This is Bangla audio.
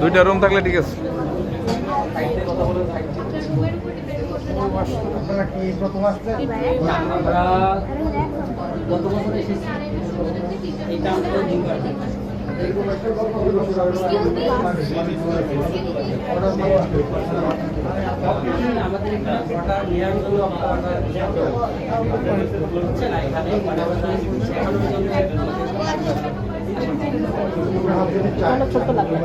দুইটা রুম থাকলে ঠিক আছে। আমাদের ছোট্ট লাগবে